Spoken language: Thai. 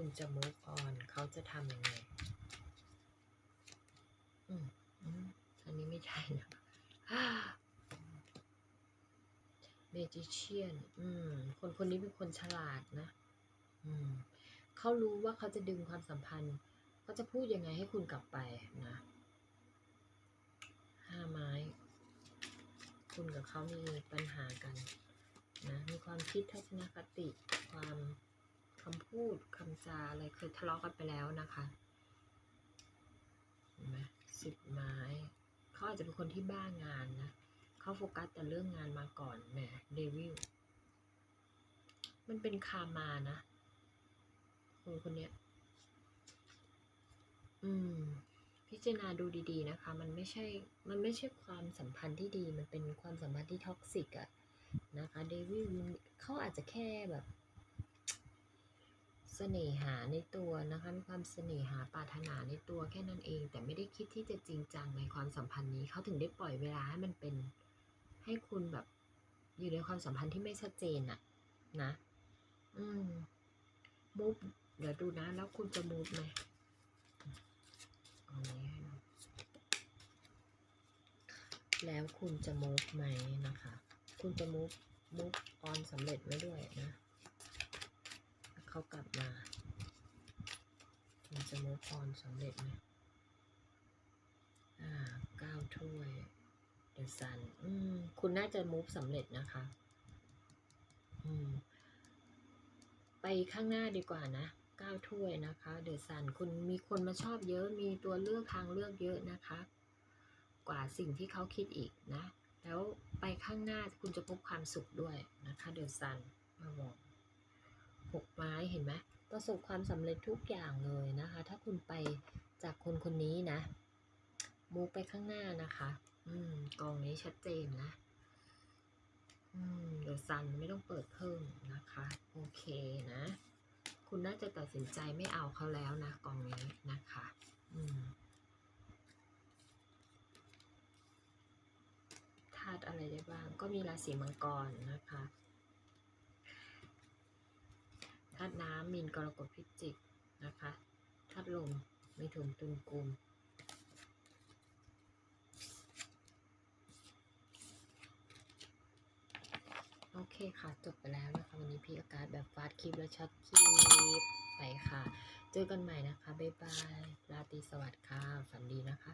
คุณจะ move on เขาจะทำยังไง อืมอืมอันนี้ไม่ใช่นะเมจิเชียนอืม คนคนนี้เป็นคนฉลาดนะ อืม เขารู้ว่าเขาจะดึงความสัมพันธ์ เขาจะพูดยังไงให้คุณกลับไปนะ ห้าไม้ คุณกับเขามีปัญหากันนะ มีความคิดทัศนคติ ความ คำพูดคำจาอะไรเคยทะเลาะกันไปแล้วนะคะเห็นไหมสิบไม้เขาอาจจะเป็นคนที่บ้างานนะเขาโฟกัสแต่เรื่องงานมาก่อนแหมเดวิลมันเป็นคามานะคนคนเนี้ยอืม พิจารณาดูดีๆนะคะ มันไม่ใช่ มันไม่ใช่ความสัมพันธ์ที่ดี มันเป็นความสัมพันธ์ที่ท็อกซิกอะนะคะเดวิลเขาอาจจะแค่แบบ เสน่หาในตัวนะคะมีความเสน่หาปรารถนาในตัวแค่นั้นเอง แต่ไม่ได้คิดที่จะจริงจังในความสัมพันธ์นี้เขาถึงได้ปล่อยเวลาให้มันเป็น ให้คุณแบบ อยู่ในความสัมพันธ์ที่ไม่ชัดเจนอะนะ อืมมูฟเดี๋ยวดูนะ แล้วคุณจะมูฟไหมแล้วคุณจะมูฟไหมนะคะ คุณจะมูฟมูฟออนสำเร็จไหมด้วยนะ เขากลับมา มันจะมูฟออนสำเร็จไหมอ่าเก้าถ้วยเดอะซันอืมคุณน่าจะมูฟสำเร็จนะคะ อืม ไปข้างหน้าดีกว่านะเก้าถ้วยนะคะ เดอะซันคุณมีคนมาชอบเยอะ มีตัวเลือกทางเลือกเยอะนะคะ กว่าสิ่งที่เขาคิดอีกนะ แล้วไปข้างหน้าคุณจะพบความสุขด้วยนะคะ เดอะซันมาบอก หกไม้เห็นไหมประสบความสำเร็จทุกอย่างเลยนะคะ ถ้าคุณไปจากคนคนนี้นะมูไปข้างหน้านะคะ อืมกองนี้ชัดเจนนะอืมเดี๋ยวซันไม่ต้องเปิดเพิ่มนะคะ โอเคนะ คุณน่าจะตัดสินใจไม่เอาเขาแล้วนะกองนี้นะคะ อืมธาตุอะไรได้บ้าง ก็มีราศีมังกรนะคะ ธาตุน้ำมีนกรกฎพิจิกนะคะธาตุลมมิถุนตุลกุมโอเคค่ะ จบไปแล้วนะคะ วันนี้พี่อากาศแบบฟาดคลิปและช็อตคลิปไปค่ะ เจอกันใหม่นะคะ บ๊ายบาย ราตรีสวัสดิ์ค่ะ ฝันดีนะคะ